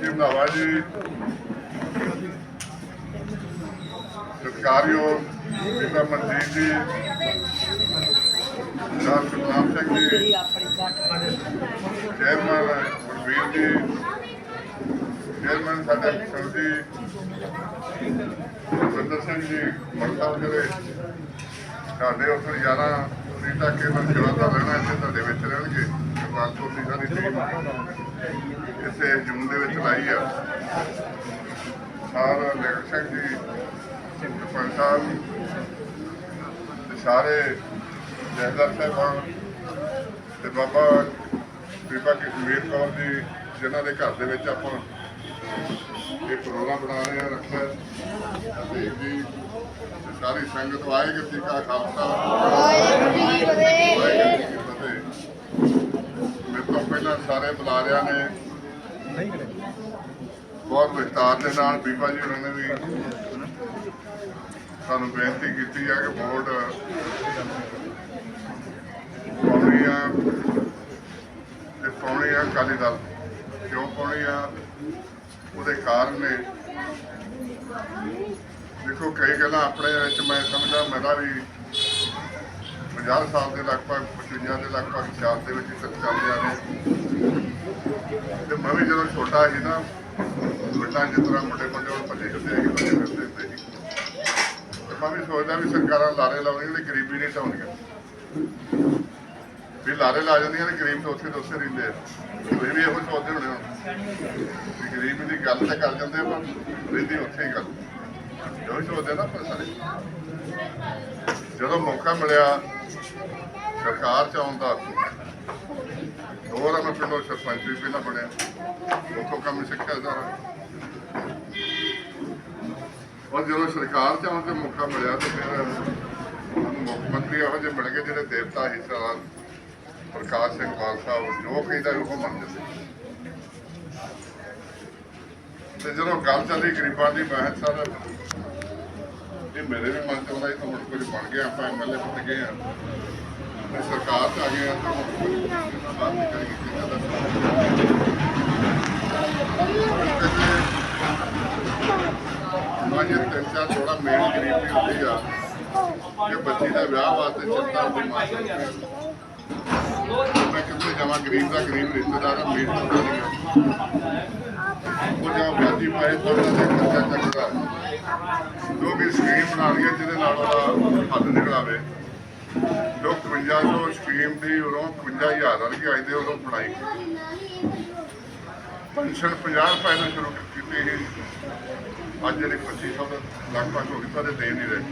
ਜਿੰਦਾਵਾ ਜੀ। ਸਤਿਕਾਰਯੋਗ ਪਿਤਾ ਮਨਜੀਤ ਜੀ। ਸਰਦਾਰ ਸੁਖਨਾਮ ਸਿੰਘ ਜੀ। ਚੇਅਰਮੈਨ ਗੁਰਵੀਰ ਜੀ। ਚੇਅਰਮੈਨ ਸਾਡਾ ਕਿਸ਼ਨ ਜੀ। ਸੁਰਿੰਦਰ ਸਿੰਘ ਜੀ ਮਰਤਾਬ ਜਿਹੜੇ ਸਾਡੇ ਉੱਥੇ ਯਾਰਾਂ ਰੀਤਾ ਕੇਵਲ ਜਵਾਦਾ ਰਹਿਣਾ ਇੱਥੇ ਤੁਹਾਡੇ ਵਿੱਚ ਰਹਿਣਗੇ ਕਮਾਲਪੁਰ ਦੀ ਸਾਰੀ ਟੀਮ ਇਸੇ ਜੂਨ ਦੇ ਆ ਸਾਰ ਲੇਖਕ ਸਿੰਘ ਜੀ ਸਰਪੰਚ ਸਾਹਿਬ ਤੇ ਸਾਰੇ ਜਹਦਰ ਸਾਹਿਬਾਨ, ਤੇ ਬਾਬਾ ਬੀਬਾ ਕਸ਼ਮੀਰ ਕੌਰ ਜੀ, ਜਿਨ੍ਹਾਂ ਦੇ ਘਰ ਦੇ ਵਿੱਚ ਆਪਾਂ ਇਹ ਪ੍ਰੋਗਰਾਮ ਬਣਾ ਰਹੇ ਹਾਂ, ਰੱਖਿਆ ਤੇ ਜੀ ਸਾਰੀ ਸੰਗਤ, ਵਾਹਿਗੁਰੂ ਜੀ ਕਾ ਖਾਲਸਾ। ਵਾਹਿਗੁਰੂ ਜੀ ਕੀ ਫਤਿਹ। ਮੇਰੇ ਤੋਂ ਪਹਿਲਾਂ ਸਾਰੇ ਬੁਲਾਰਿਆਂ ਨੇ। ਬਹੁਤ ਵਿਸਤਾਰ ਦੇ ਨਾਲ ਬੀਬਾ ਜੀ ਉਹਨਾਂ ਨੇ ਵੀ ਸਾਨੂੰ ਬੇਨਤੀ ਕੀਤੀ ਆ ਕਿ ਵੋਟ ਪਾਉਣੀ ਆ ਤੇ ਪਾਉਣੀ ਆ ਅਕਾਲੀ ਦਲ। ਕਿਉਂ ਪਾਉਣੀ ਆ? ਉਹਦੇ ਕਾਰਨ ਨੇ। ਦੇਖੋ, ਕਈ ਗੱਲਾਂ ਆਪਣੇ ਵਿੱਚ ਮੈਂ ਸਮਝਦਾ, ਮੇਰਾ ਵੀ 50 ਸਾਲ ਦੇ ਲਗਭਗ 55 ਦੇ ਲਗਭਗ ਸਿਆਸਤ ਦੇ ਵਿੱਚ ਤੱਕ ਚੱਲਦਿਆਂ ਨੇ। ਤੇ ਮੈਂ ਵੀ ਜਦੋਂ ਛੋਟਾ ਸੀ ਨਾ ਵੱਡਾ ਜਿਸ ਮੁੰਡੇ ਮੁੰਡੇ ਉਹ ਭੱਜੇ ਫਿਰਦੇ ਹੈਗੇ, ਭੱਜੇ ਫਿਰਦੇ ਹੁੰਦੇ ਸੀ। ਤੇ ਮੈਂ ਵੀ ਸੋਚਦਾ ਵੀ ਸਰਕਾਰਾਂ ਲਾਰੇ ਲਾਉਣੀਆਂ ਜਿਹੜੀ ਗਰੀਬੀ ਨਹੀਂ ਢਾਉਣੀਆਂ ਵੀ ਲਾਰੇ ਲਾ ਜਾਂਦੀਆਂ ਨੇ, ਗਰੀਬ ਤਾਂ ਉੱਥੇ ਦੇ ਰਹਿੰਦੇ ਆ। ਤੁਸੀਂ ਵੀ ਇਹੋ ਸੋਚਦੇ ਹੋਣੇ ਹੋ ਗਰੀਬ ਦੀ ਗੱਲ ਤਾਂ ਕਰ ਜਾਂਦੇ ਪਰ ਰਹਿੰਦੀ ਉੱਥੇ ਹੀ ਗੱਲ। ਜੋ ਸੋਚਦੇ ਨਾ ਪਰ ਸਾਰੇ। ਜਦੋਂ ਮੌਕਾ ਮਿਲਿਆ, ਸਰਕਾਰ ਚ ਆਉਣ ਦਾ ਦੋ ਵਾਰ ਮੈਂ ਪਿੰਡੋਂ ਸਰਪੰਚ ਵੀ ਪਹਿਲਾਂ ਬਣਿਆ। ਉੱਥੋਂ ਕੰਮ ਸਿੱਖਿਆ ਸਾਰਾ। ਔਰ ਜਦੋਂ ਸਰਕਾਰ ਚ ਆਉਣ ਤੇ ਮੌਕਾ ਮਿਲਿਆ ਤੇ ਫਿਰ ਮੁੱਖ ਮੰਤਰੀ ਇਹੋ ਜਿਹੇ ਮਿਲ ਗਏ ਜਿਹੜੇ ਦੇਵਤਾ ਹੀ ਸਰਦਾਰ ਪ੍ਰਕਾਸ਼ ਸਿੰਘ ਬਾਲ ਸਾਹਿਬ ਜੋ ਕਹਿੰਦਾ ਉਹ ਮੰਨ ਜਾਂਦੇ ਤੇ ਜਦੋਂ ਗੱਲ ਚੱਲੀ ਗਰੀਬਾਂ ਦੀ, ਮੈਂ ਕਿਹਾ ਇਹ ਮੇਰੇ ਵੀ ਮਨ ਚ ਆਉਂਦਾ ਇਹ ਤਾਂ ਹੁਣ ਕੁਝ ਬਣ ਗਿਆ, ਆਪਾਂ ਐਮਐਲਏ ਬਣ ਗਏ ਆ ਤੇ ਸਰਕਾਰ ਚ ਆ ਗਏ ਆ ਤਾਂ ਹੁਣ ਕੁਝ ਥੋੜਾ ਮੇਲ ਗਰੀਬ ਹੁੰਦੀ ਆ ਕਿ ਬੱਚੀ ਦਾ ਵਿਆਹ ਵਾਸਤੇ ਚਿੰਤਾ ਹੁੰਦੀ ਮਾਂ ਮੈਂ ਕਿੱਥੇ ਜਾਵਾਂ? ਗਰੀਬ ਦਾ ਗਰੀਬ, ਰਿਸ਼ਤੇਦਾਰ ਆ ਮੇਲ ਹੁੰਦਾ ਨਹੀਂ ਉਹ ਜਾਂ ਵਿਆਜੀ ਪਾਏ ਥੋੜਾ ਜਿਹਾ ਖਰਚਾ ਚੱਕਦਾ। ਜੋ ਵੀ ਸਕੀਮ ਬਣਾ ਲਈਏ ਜਿਹਦੇ ਨਾਲ ਉਹਦਾ ਹੱਲ ਨਿਕਲਾਵੇ। ਜੋ 5500 ਸਕੀਮ ਦੀ ਉਦੋਂ 51000 ਵਾਲੀ ਆਈ ਦੇ ਉਦੋਂ ਬਣਾਈ। ਪੈਨਸ਼ਨ 50 ਰੁਪਏ ਨਾਲ ਸ਼ੁਰੂ ਕੀਤੀ ਸੀ। ਅੱਜ ਜਿਹੜੀ 2500 ਲਗਭਗ ਹੋ ਗਈ ਪਰ ਦੇ ਨਹੀਂ ਰਹੇ।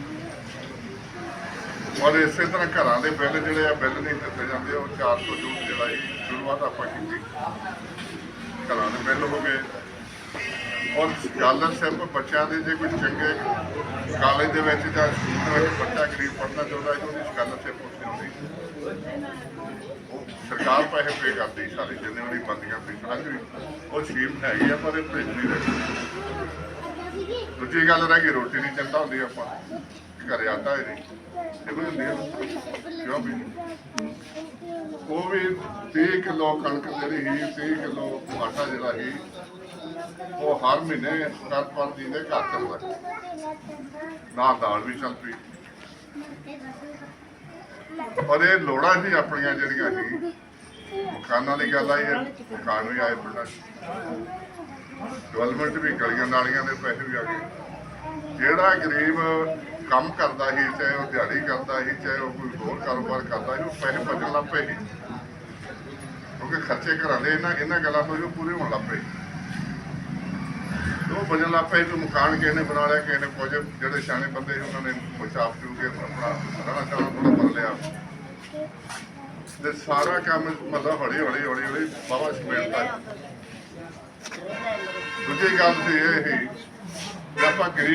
ਔਰ ਇਸੇ ਤਰ੍ਹਾਂ ਘਰਾਂ ਦੇ ਬਿੱਲ ਜਿਹੜੇ ਆ, ਬਿੱਲ ਨਹੀਂ ਦਿੱਤੇ ਜਾਂਦੇ, ਉਹ 400 ਯੂਨਿਟ ਜਿਹੜਾ ਇਹ ਸ਼ੁਰੂਆਤ ਆਪਾਂ ਕੀਤੀ। ਘਰਾਂ ਦੇ ਬਿੱਲ ਹੋ ਗਏ। ਔਰ ਸਕਾਲਰਸ਼ਿਪ ਬੱਚਿਆਂ ਦੇ ਜੇ ਕੋਈ ਚੰਗੇ ਕਾਲਜ ਦੇ ਵਿੱਚ ਜਾਂ ਸਕੂਲ ਦੇ ਵਿੱਚ ਬੱਚਾ ਗਰੀਬ ਪੜ੍ਹਨਾ ਚਾਹੁੰਦਾ ਹੈ ਉਹਦੀ ਸਕਾਲਰਸ਼ਿਪ ਉੱਥੇ ਆਉਂਦੀ। ਸਰਕਾਰ ਪੈਸੇ ਪੇ ਕਰਦੀ ਸਾਰੇ, ਜਿੰਨੇ ਉਹਦੀ ਬੰਦੀਆਂ ਫੀਸਾਂ ਅੱਜ ਵੀ ਉਹ ਸਕੀਮ ਹੈਗੀ ਆ, ਪਰ ਇਹ ਭੇਜ ਨਹੀਂ ਰਹੀ ਦੂਜੀ ਗੱਲ ਰਹਿ ਗਈ, ਰੋਟੀ ਦੀ ਚਿੰਤਾ ਹੁੰਦੀ ਆਪਾਂ। ਘਰੇ ਆਟਾ ਹੀ ਨਹੀਂ ਇਹ ਹੁੰਦੀ ਆ ਕਿਉਂ ਵੀ ਉਹ ਵੀ 30 ਕਿਲੋ ਕਣਕ ਜਿਹੜੀ ਸੀ 30 ਕਿਲੋ ਆਟਾ ਜਿਹੜਾ ਸੀ, ਉਹ ਹਰ ਮਹੀਨੇ ਕਰ ਪਰ ਦੇ ਘਰ ਚੱਲਦਾ ਨਾਲ ਦਾਲ ਵੀ ਚੱਲ ਪਈ। ਔਰ ਇਹ ਲੋੜਾਂ ਸੀ ਆਪਣੀਆਂ ਜਿਹੜੀਆਂ ਸੀ ਮਕਾਨਾਂ ਦੀ ਗੱਲ ਆਈ ਹੈ ਮਕਾਨ ਵੀ ਆਏ ਪਿੰਡਾਂ ਡਿਵੈਲਪਮੈਂਟ ਵੀ ਗਲੀਆਂ ਨਾਲੀਆਂ ਦੇ ਪੈਸੇ ਵੀ ਆ ਗਏ। ਜਿਹੜਾ ਗਰੀਬ ਕੰਮ ਕਰਦਾ ਸੀ, ਚਾਹੇ ਉਹ ਦਿਹਾੜੀ ਕਰਦਾ ਸੀ, ਚਾਹੇ ਉਹ ਕੋਈ ਹੋਰ ਕਾਰੋਬਾਰ ਕਰਦਾ ਸੀ, ਉਹ ਪੈਸੇ ਬਚਣ ਲੱਗ ਪਏ ਸੀ। ਕਿਉਂਕਿ ਖਰਚੇ ਘਰਾਂ ਦੇ ਇਹਨਾਂ ਇਹਨਾਂ ਗੱਲਾਂ ਤੋਂ ਜੋ ਪੂਰੇ ਹੋਣ ਲੱਗ ਪਏ। ਉਹ ਬਜਣ ਲੱਗ ਪਏ ਕਿ ਮਕਾਨ ਕਿਸੇ ਨੇ ਬਣਾ ਲਿਆ, ਕਿਸੇ ਨੇ ਕੁਝ ਜਿਹੜੇ ਸਿਆਣੇ ਬੰਦੇ ਸੀ, ਉਹਨਾਂ ਨੇ ਪਛਾਪ ਚੂ ਕੇ ਆਪਣਾ ਰਹਿਣਾ ਚਾਹਣਾ ਥੋੜਾ ਬਦਲ ਲਿਆ। ਤੇ ਸਾਰਾ ਕੰਮ ਮਤਲਬ ਹੌਲੀ ਹੌਲੀ ਹੌਲੀ ਹੌਲੀ ਬਾਬਾ ਸਮੇਟਦਾ ਦੂਜੀ ਗੱਲ ਸੀ ਇਹ ਸੀ ਕਿ ਆਪਾਂ ਗਰੀਬ